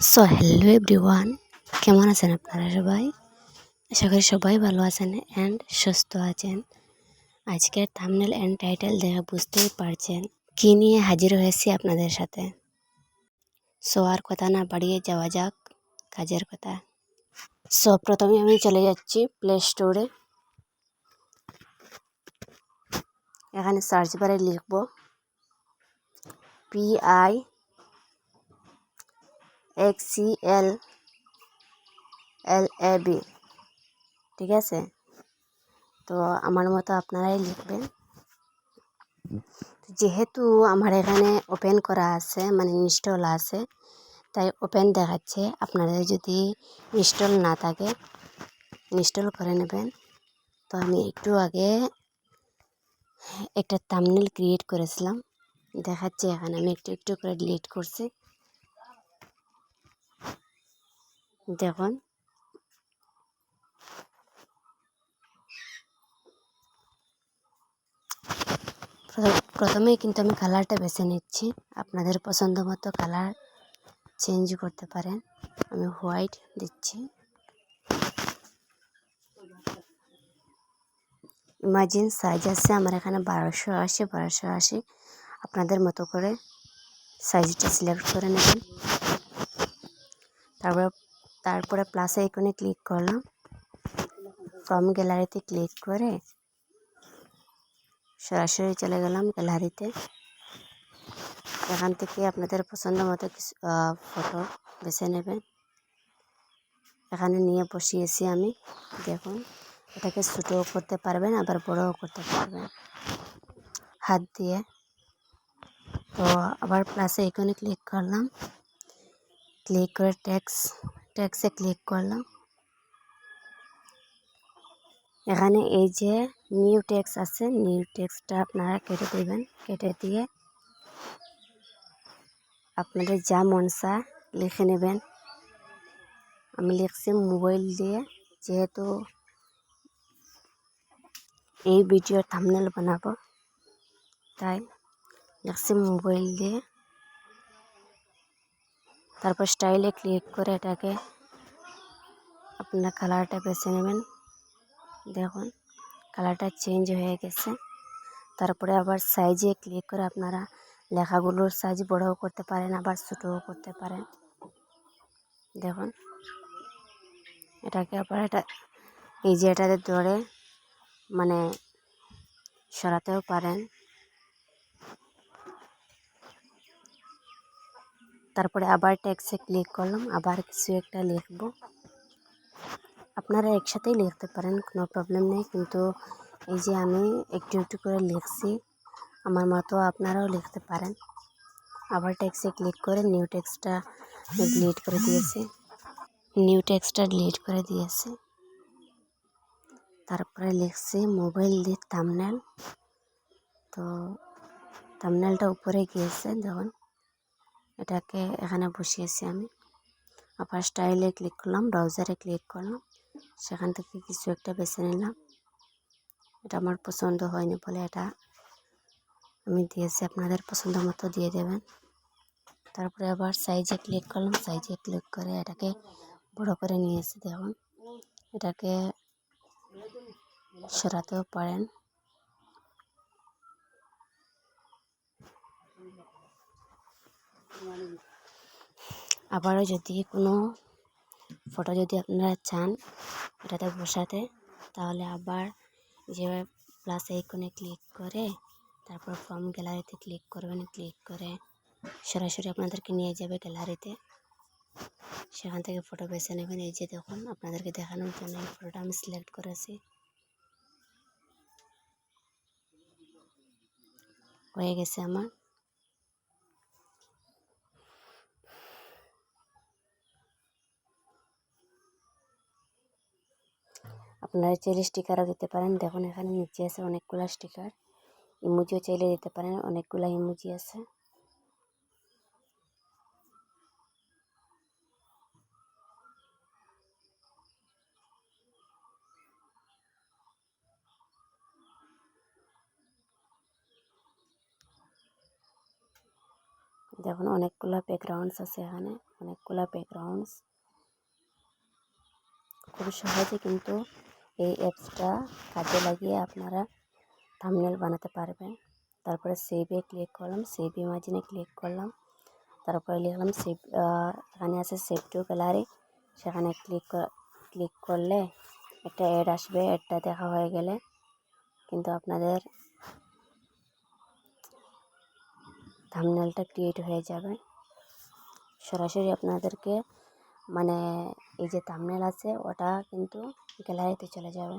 So hello everyone কেমন আছেন আপনারা সবাই? আশা করি সবাই ভালো আছেন অ্যান্ড সুস্থ আছেন। আজকের থামনেল অ্যান্ড টাইটেল দেখে বুঝতেই পারছেন কী নিয়ে হাজির হয়েছি আপনাদের সাথে। সো আর কথা না বাড়িয়ে যাওয়া যাক, কাজের কথা। সো প্রথমে আমি চলে যাচ্ছি প্লে স্টোরে এখানে সার্চ বারে লিখব P I X C L L A B ঠিক আছে? তো আমার মতো আপনারাই লিখবেন। যেহেতু আমার এখানে ওপেন করা আছে মানে ইনস্টল আছে, তাই ওপেন দেখাচ্ছে। আপনাদের যদি ইনস্টল না থাকে ইনস্টল করে নেবেন। তো আমি একটু আগে একটা তামনেল ক্রিয়েট করেছিলাম। দেখাচ্ছে এখানে, আমি একটু একটু করে ডিলিট করছি। দেখুন। প্রথমেই কিন্তু আমি কালারটা বেছে নিচ্ছি। আপনাদের পছন্দ মতো কালার চেঞ্জ করতে পারেন। আমি হোয়াইট দিচ্ছি। ইমাজিন সাইজ আছে, আমার এখানে বারোশো আশি বারোশো আশি। আপনাদের মতো করে সাইজটা সিলেক্ট করে নেবেন। তারপরে তারপরে প্লাস আইকনে ক্লিক করলাম। ফ্রম গ্যালারিতে ক্লিক করে সরাসরি চলে গেলাম গ্যালারিতে এখান থেকে আপনাদের পছন্দ মতো কিছু ফটো বেছে নেবেন। এখানে নিয়ে বসিয়েছি আমি। দেখুন, এটাকে ছোটোও করতে পারবেন, আবার বড়ও করতে পারবেন। হাত দিয়ে। তো আবার প্লাসে এখানে ক্লিক করলাম। ক্লিক করে ট্যাক্স ট্যাক্সে ক্লিক করলাম। এখানে এই যে নিউ টেক্স আছে, নিউ টেক্সটা আপনারা কেটে দেবেন। কেটে দিয়ে আপনাদের যা মনসা লিখে নেবেন। আমি লিখছি মোবাইল দিয়ে, যেহেতু এই ভিডিওর থামনেল বানাবো, তাই লিখছি মোবাইল দিয়ে। তারপর স্টাইলে ক্লিক করে এটাকে আপনার কালারটা বেছে নেবেন। দেখুন কালারটা চেঞ্জ হয়ে গেছে। তারপরে আবার সাইজে ক্লিক করে আপনারা লেখাগুলোর সাইজ বড়ও করতে পারেন, আবার ছোটোও করতে পারেন। দেখুন, এটাকে আবার এটা এই যে এটাতে ধরে মানে সরাতেও পারেন। তারপরে আবার ট্যাক্সে ক্লিক করলাম, আবার কিছু একটা লিখব। আপনারা একসাথেই লিখতে পারেন, কোনো প্রবলেম নেই। কিন্তু এই যে আমি একটু একটু করে লিখছি, আমার মতো আপনারাও লিখতে পারেন। আবার ট্যাক্সে ক্লিক করে নিউ ট্যাক্সটা ডিলিট করে দিয়েছি। নিউ ট্যাক্সটা ডিলিট করে দিয়েছি। তারপরে লিখছি মোবাইল দিয়ে থামনেল। তো থামনেলটা উপরে গিয়েছে, দেখুন। এটাকে এখানে বসিয়েছি আমি। আবার স্টাইলে ক্লিক করলাম ব্রাউজারে ক্লিক করলাম। সেখান থেকে কিছু একটা বেছে নিলাম। এটা আমার পছন্দ হয়নি বলে এটা আমি দিয়েছি, আপনাদের পছন্দ মতো দিয়ে দেবেন। তারপরে আবার সাইজে ক্লিক করলাম সাইজে ক্লিক করে এটাকে বড় করে নিয়েছি, দেখুন। এটাকে সরাতেও পারেন। আবারও যদি কোনো ফটো যদি আপনারা চান এটাতে বসাতে, তাহলে আবার যে প্লাস আইকনে ক্লিক করে, তারপর ফর্ম গ্যালারিতে ক্লিক করবেন। ক্লিক করে সরাসরি আপনাদেরকে নিয়ে যাবে গ্যালারিতে সেখান থেকে ফটো বেছে নেবেন। এই যে দেখুন, আপনাদেরকে দেখানোর জন্য এই ফটোটা আমি সিলেক্ট করেছি। হয়ে গেছে আমার। আপনারা চাইলে স্টিকারও দিতে পারেন। দেখুন, এখানে নিচে আছে অনেকগুলো স্টিকার ইমুজিও চাইলে দিতে পারেন, অনেকগুলো ইমুজি আছে। দেখুন, অনেকগুলো ব্যাকগ্রাউন্ডস আছে এখানে, অনেকগুলা ব্যাকগ্রাউন্ডস খুব সহজে কিন্তু এই অ্যাপসটা কাজে লাগিয়ে আপনারা থাম্বনেল বানাতে পারবেন। তারপরে সেভে ক্লিক করলাম সেভ ইমাজিনে ক্লিক করলাম। তারপরে লিখলাম সেভ এখানে আছে সেভ টু গ্যালারি সেখানে ক্লিক ক্লিক করলে একটা অ্যাড আসবে অ্যাডটা দেখা হয়ে গেলে। কিন্তু আপনাদের থাম্বনেলটা ক্রিয়েট হয়ে যাবে। সরাসরি আপনাদেরকে মানে এই যে থাম্বনেল আছে, ওটা কিন্তু গ্যালারিতে চলে যাবে।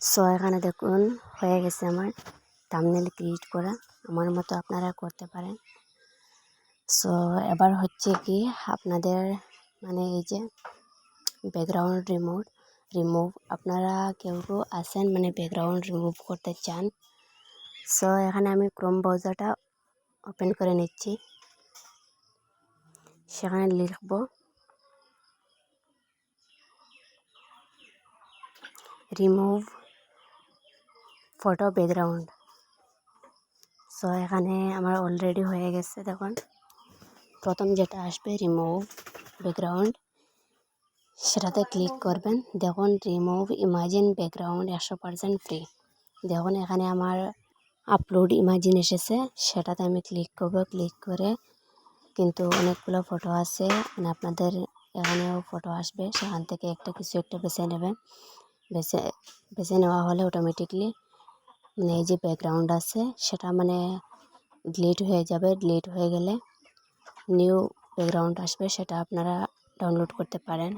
সো এখানে দেখুন, হয়ে গেছে আমার থাম্বনেল ক্রিয়েট করা। আমার মতো আপনারা করতে পারেন। সো এবার হচ্ছে কি, আপনাদের মানে এই যে ব্যাকগ্রাউন্ড রিমুভ রিমুভ আপনারা কেউ কেউ আসেন মানে ব্যাকগ্রাউন্ড রিমুভ করতে চান। সো এখানে আমি ক্রোম ব্রাউজারটা ওপেন করে নিচ্ছি। সেখানে লিখব রিমুভ ফটো ব্যাকগ্রাউন্ড সো এখানে আমার অলরেডি হয়ে গেছে, দেখুন। প্রথম যেটা আসবে রিমুভ ব্যাকগ্রাউন্ড সেটাতে ক্লিক করবেন। দেখুন রিমুভ ইমাজিন ব্যাকগ্রাউন্ড একশো পারসেন্ট ফ্রি দেখুন, এখানে আমার আপলোড ইমাজিন এসেছে। সেটাতে আমি ক্লিক করব। ক্লিক করে কিন্তু অনেকগুলো ফটো আছে। মানে আপনাদের এখানেও ফটো আসবে। সেখান থেকে একটা কিছু একটা বেছে নেবেন। বেছে বেছে নেওয়া হলে অটোমেটিকলি মানে এই যে ব্যাকগ্রাউন্ড আছে, সেটা মানে ডিলিট হয়ে যাবে ডিলিট হয়ে গেলে নিউ ব্যাকগ্রাউন্ড আসবে, সেটা আপনারা ডাউনলোড করতে পারেন।